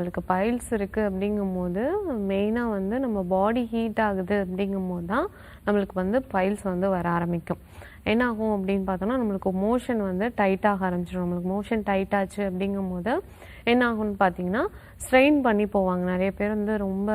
நம்மளுக்கு பைல்ஸ் இருக்குது அப்படிங்கும்போது மெயினாக வந்து நம்ம பாடி ஹீட் ஆகுது அப்படிங்கும்போது தான் நம்மளுக்கு வந்து பைல்ஸ் வந்து வர ஆரம்பிக்கும். என்ன ஆகும் அப்படின்னு பார்த்தோம்னா நம்மளுக்கு மோஷன் வந்து டைட் ஆக ஆரம்பிச்சிடும். நம்மளுக்கு மோஷன் டைட் ஆச்சு அப்படிங்கும்போது என்ன ஆகும்னு பார்த்தீங்கன்னா ஸ்ட்ரெயின் பண்ணி போவாங்க. நிறைய பேர் வந்து ரொம்ப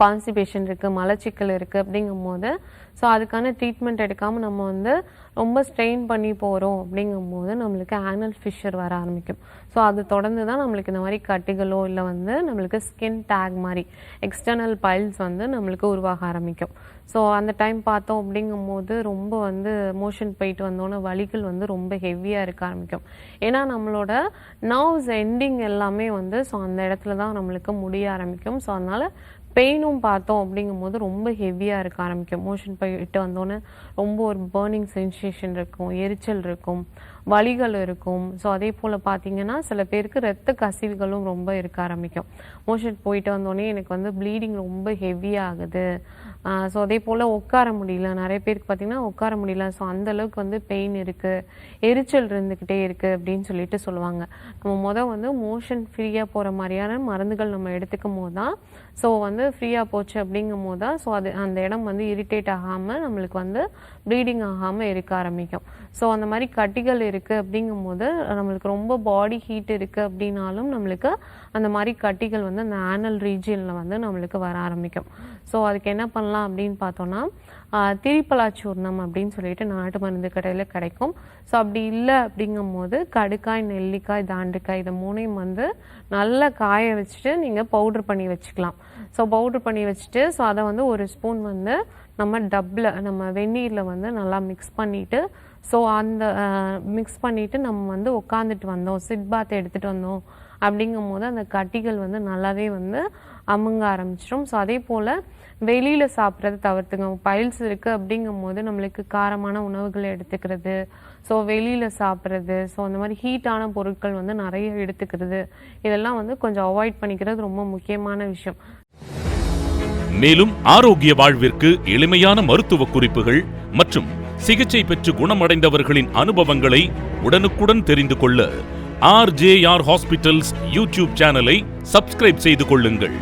கான்ஸ்டிபேஷன் இருக்குது மலச்சிக்கல் இருக்குது அப்படிங்கும்போது ஸோ அதுக்கான ட்ரீட்மெண்ட் எடுக்காமல் நம்ம வந்து ரொம்ப ஸ்ட்ரெயின் பண்ணி போகிறோம் அப்படிங்கும்போது நம்மளுக்கு ஆனல் ஃபிஷர் வர ஆரம்பிக்கும். ஸோ அது தொடர்ந்து தான் நம்மளுக்கு இந்த மாதிரி கட்டிகளோ இல்லை வந்து நம்மளுக்கு ஸ்கின் டேக் மாதிரி எக்ஸ்டர்னல் பைல்ஸ் வந்து நம்மளுக்கு உருவாக ஆரம்பிக்கும். ஸோ அந்த டைம் பார்த்தோம் அப்படிங்கும்போது ரொம்ப வந்து மோஷன் போயிட்டு வந்தோன்னே வலிகள் வந்து ரொம்ப ஹெவியாக இருக்க ஆரம்பிக்கும். ஏன்னா நம்மளோட நர்வ்ஸ் எண்டிங் எல்லாமே வந்து ஸோ அந்த இடத்துல தான் நம்மளுக்கு முடிய ஆரம்பிக்கும். ஸோ அதனால் பெயினும் பார்த்தோம் அப்படிங்கும்போது ரொம்ப ஹெவியாக இருக்க ஆரம்பிக்கும். மோஷன் போயிட்டு வந்தோன்னே ரொம்ப ஒரு பேர்னிங் சென்சேஷன் இருக்கும் எரிச்சல் இருக்கும் வலிகள் இருக்கும். ஸோ அதே போல் பார்த்தீங்கன்னா சில பேருக்கு ரத்த கசிவுகளும் ரொம்ப இருக்க ஆரம்பிக்கும். மோஷன் போயிட்டு வந்தோடனே எனக்கு வந்து ப்ளீடிங் ரொம்ப ஹெவியாக ஆகுது. ஸோ அதே போல் உட்கார முடியல. நிறைய பேருக்கு பார்த்தீங்கன்னா உட்கார முடியல. ஸோ அந்தளவுக்கு வந்து பெயின் இருக்குது எரிச்சல் இருந்துக்கிட்டே இருக்குது அப்படின்னு சொல்லிட்டு சொல்லுவாங்க. நம்ம மொதல் வந்து மோஷன் ஃப்ரீயாக போகிற மாதிரியான மருந்துகள் நம்ம எடுத்துக்கும் போது தான் ஸோ வந்து ஃப்ரீயாக போச்சு அப்படிங்கும் போது தான் ஸோ அது அந்த இடம் வந்து இரிட்டேட் ஆகாமல் நம்மளுக்கு வந்து ப்ளீடிங் ஆகாமல் இருக்க ஆரம்பிக்கும். ஸோ அந்த மாதிரி கட்டிகள் இருக்குது அப்படிங்கும்போது நம்மளுக்கு ரொம்ப பாடி ஹீட் இருக்குது அப்படின்னாலும் நம்மளுக்கு அந்த மாதிரி கட்டிகள் வந்து அந்த ஆனல் ரீஜியனில் வந்து நம்மளுக்கு வர ஆரம்பிக்கும். ஸோ அதுக்கு என்ன பண்ணலாம் அப்படின்னு பார்த்தோன்னா திரிப்பலாச்சூர்ணம் அப்படின்னு சொல்லிட்டு நாட்டு மருந்து கடையில் கிடைக்கும். ஸோ அப்படி இல்லை அப்படிங்கும்போது கடுக்காய் நெல்லிக்காய் தாண்டுக்காய் இதை மூணையும் வந்து நல்லா காய வச்சுட்டு நீங்கள் பவுடர் பண்ணி வச்சுக்கலாம். ஸோ பவுடர் பண்ணி வச்சுட்டு ஸோ அதை வந்து ஒரு ஸ்பூன் வந்து நம்ம டப்பில் நம்ம வெந்நீரில் வந்து நல்லா மிக்ஸ் பண்ணிவிட்டு ஸோ அந்த மிக்ஸ் பண்ணிவிட்டு நம்ம வந்து உட்காந்துட்டு வந்தோம். சிட் பாத் எடுத்துகிட்டு வந்தோம். அப்படிங்கும் போது அந்த கட்டிகள் வந்து நல்லாவே வந்து அமுங்க ஆரம்பிச்சிடும் ஸோ அதே போல் வெளியில் சாப்பிட்றத தவிர்த்துங்க. பைல்ஸ் இருக்குது அப்படிங்கும் போது நம்மளுக்கு காரமான உணவுகளை எடுத்துக்கிறது. ஸோ வெளியில் சாப்பிட்றது. ஸோ அந்த மாதிரி ஹீட்டான பொருட்கள் வந்து நிறைய எடுத்துக்கிறது. இதெல்லாம் வந்து கொஞ்சம் அவாய்ட் பண்ணிக்கிறது ரொம்ப முக்கியமான விஷயம். மேலும் ஆரோக்கிய வாழ்விற்கு எளிமையான மருத்துவ குறிப்புகள் மற்றும் சிகிச்சை பெற்று குணமடைந்தவர்களின் அனுபவங்களை உடனுக்குடன் தெரிந்து கொள்ள ஆர்ஜேஆர் ஹாஸ்பிட்டல்ஸ் யூடியூப் சேனலை சப்ஸ்கிரைப் செய்து கொள்ளுங்கள்.